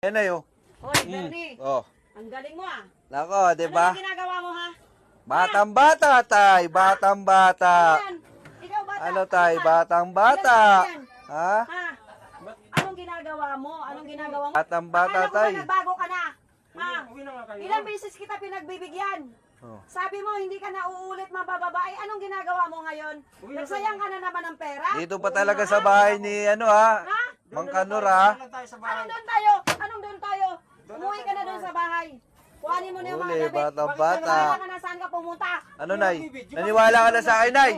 Yan na yun. Hoy, Bernie. Oh. Ang galing mo ah. Nako, di Ano ba? yung ginagawa mo ha? Batang bata, tay. Batang bata. Yan. Ikaw bata. Ano, tay? Ano? Batang bata. Ha? Ha? Anong ginagawa mo? Anong ginagawa mo? Batang bata, Akala ko ba tay. nagbago ka na? Ha? Uwi na nga kayo. Ilang beses kita pinagbibigyan. Oh. Sabi mo, hindi ka na uulit mabababae. Anong ginagawa mo ngayon? Nagsayang ka na naman ng pera? Dito pa talaga sa bahay ni ano ha? Ha? Mang Kanor ha? Doon tayo sa bahay. Anong doon tayo? Anong doon tayo? Umuwi ka na doon sa bahay. Kuhanin mo na yung mga Uli, damit. batang Wala bata. ka na saan ka pumunta. Ano, nay? Naniwala ka na sa akin, nay?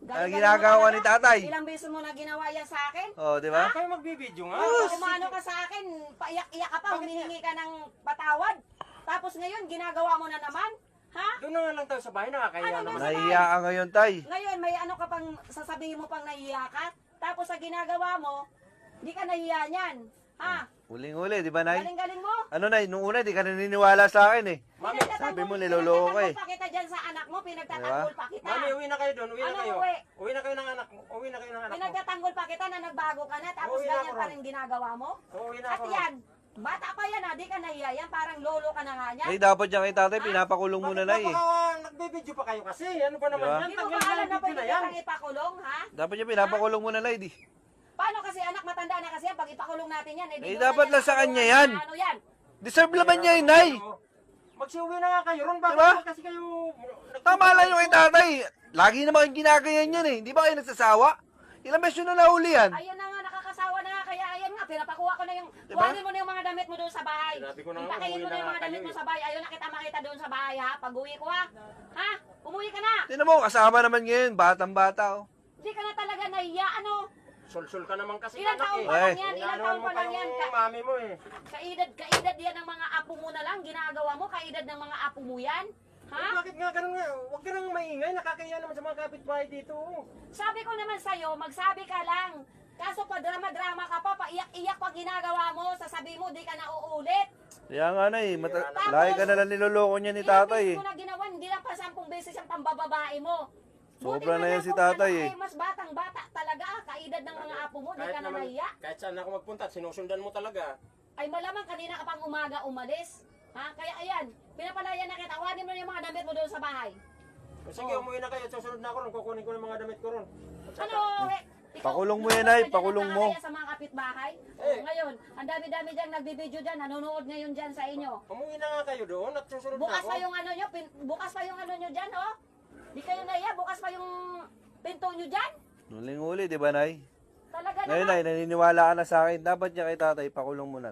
Ano ginagawa ni tatay? Ilang beses mo na ginawa yan sa akin? Oh, di ba? Kayo magbibideo nga. Kumano ka sa akin, paiyak-iyak ka pa, humihingi ka ng patawad. Tapos ngayon, ginagawa mo na naman. Ha? Doon na nga lang tayo sa bahay. Nakakaya Ano naman. Nahiya ka ngayon, tay. Ngayon, may ano ka pang sasabihin mo pang nahiya ka? Tapos sa ginagawa mo, di ka nahiya niyan. Ha? Uling-uli, di ba, nay? Galing-galing mo. Ano, nay? Nung una, di ka naniniwala sa akin eh. Mami, sabi mo, niloloko ka eh. pinagtatanggol pa kita dyan sa anak mo, pinagtatanggol pa kita. Mami, uwi na kayo doon. Uwi na Ano kayo. uwi? Uwi na kayo ng anak mo. Uwi na kayo ng anak mo. Pinagtatanggol pa kita na nagbago ka na, tapos Uwi na ganyan ako pa ron. rin ginagawa mo. Uwi na At ako. yan, bata pa yan ha, di ka nahiya yan, parang lolo ka na nga niyan. Nay, dapat dyan kay tatay, pinapakulong muna, nay eh. Baka nagbibideo pa kayo kasi. Ano ba naman Diba? yan? Hindi mo Tanggal ba na alam yung na video pwede na yan. kitang ipakulong, ha? Dapat dyan pinapakulong muna, nay, di. Paano kasi anak matanda na kasi yan, pag ipakulong natin yan, eh, Eh, dapat lang sa kanya yan. Ano yan? Deserve naman niya yun, nay. Magsiuwi na nga kayo ron. Bakit Diba? ba kasi kayo... Tama lang yung kay tatay. Lagi naman yung ginagayan yan eh. Di ba kayo nagsasawa? Ilang beses yun na nahuli yan? Ayun na nga, nakakasawa na nga, kaya ayan nga, pinapakuha ko na yung, Diba? kuhanin mo na yung mga damit mo doon sa bahay. Sinabi ko na nga, Ipakain umuwi mo na na yung mga nga damit kayo mo eh. sa bahay. Ayaw na kita makita doon sa bahay, ha? Pag uwi ko, ha? Ha? Umuwi ka na. Tinan mo, kasama naman ngayon. Batang bata oh. Hindi ka na talaga nahiya, ano? Sul-sul ka naman kasi. Ilang anak taon eh. pa lang Ay. yan, ilang taon mo pa pa lang yan. yung Ka- mami mo eh. kaedad, kaedad yan ng mga apo mo na lang, ginagawa mo, kaedad ng mga apo mo yan. Eh, Ha? Bakit nga ganun nga? Huwag ka nang maingay. Nakakaya naman sa mga kapitbahay dito. Sabi ko naman sa'yo, magsabi ka lang. Kaso pa drama-drama ka pa, paiyak-iyak pag ginagawa mo, sasabihin mo, di ka na uulit. Kaya nga na eh. Mata- Tapos, lagi ka nalang niloloko niya ni Ilang tatay beses eh. mo na ginawa, hindi lang pa sampung beses ang pambababae mo. Sobra na yan si kung tatay ano, eh. ay mas batang bata talaga, kaedad ng apo mo, di ka na naman- nahiya. kahit saan ako magpunta, sinusundan mo talaga. Ay malamang kanina ka pang umaga umalis. Ha? Kaya ayan, pinapalaya na kita, kuhanin mo na yung mga damit mo doon sa bahay. O sige, Oh. umuwi na kayo. Susunod na ako ron. Kukunin ko ng mga damit ko ron. Ano, eh, ikaw, Pakulong mo yan, ay, pakulong mo. nakakaya sa mga kapitbahay. Eh. Oh, ngayon, ang dami-dami dyan, nagbibideo dyan, nanonood ngayon dyan sa inyo. Umuwi na nga kayo doon at susunod na Bukas ako. pa yung ano nyo, pin, bukas pa yung ano nyo dyan, oh. Di kayo naiya, bukas pa yung pinto nyo dyan. Nuling uli, di ba, nay? Talaga Ngayon, naman. nay, naniniwala ka na sa akin. Dapat niya kay tatay, pakulong mo na.